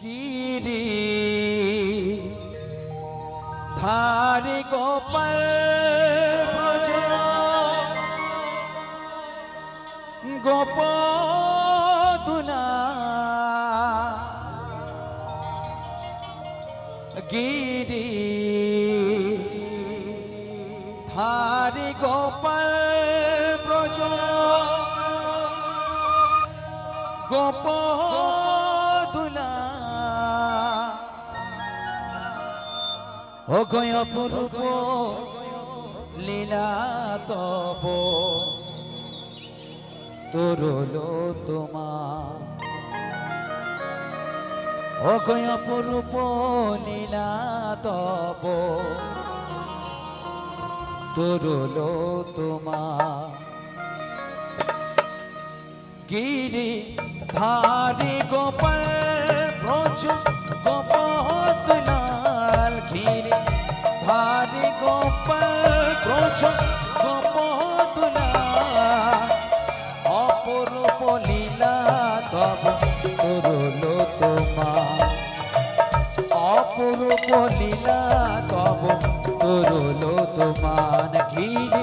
গিরি। ধারি গোপাল ব্রজ গিরি। ধারি গোপাল ব্রজ গোপদুলা ও গয় অপরূপ লীলা তব তরলো তোমার। ও গয় অপরূপ লীলা তব তরলো তোমার। গিরি ধারি গোপাল, ব্রজ গোপদলাল তোমার। অপরূপ লীলা তব ঘিরে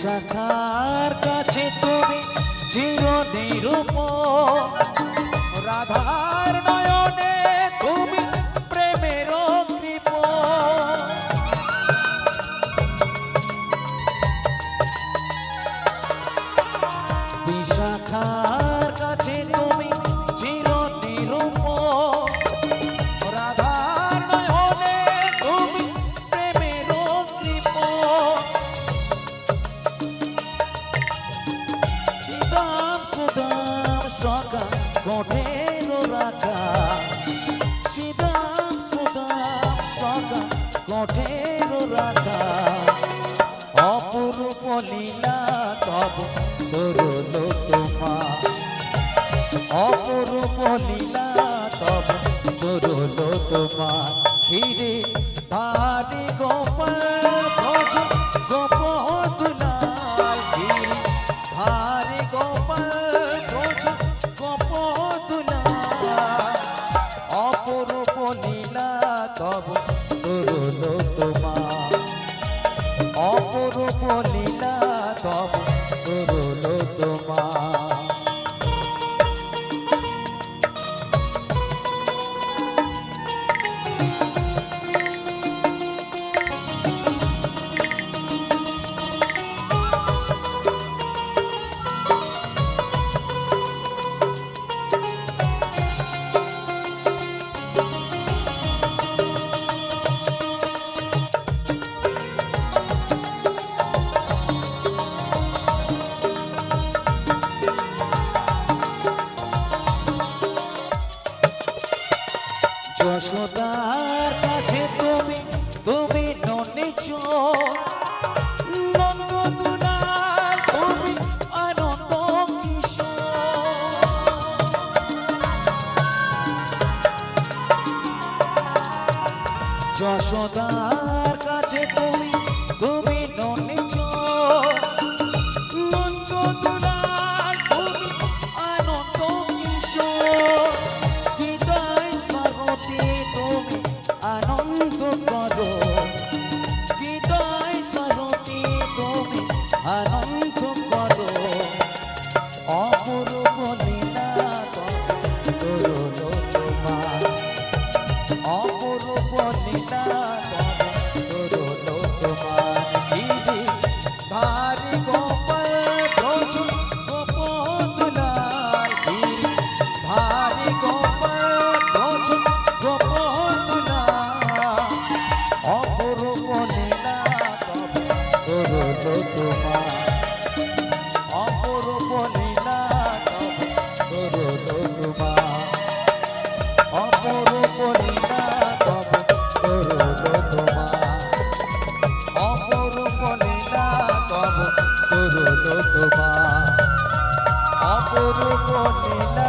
বিশাখার কাছে তুমি চির নিরূপ সিদাম সুদাম সকা কোঠের রাখা সিদাম সুদাম সকা কোঠের রাখা অপরূপ লীলা তব তরল তোমার। অপরূপ লীলা তব তরল তোমার। ধারি গোপাল ভজ লীলা তব তরল যশোদার কাছে তুমি গো তোমার অপরূপ লীলা করো তো তোমার অপরূপ লীলা করো তো তোমার অপরূপ লীলা করো তো তোমার অপরূপ লীলা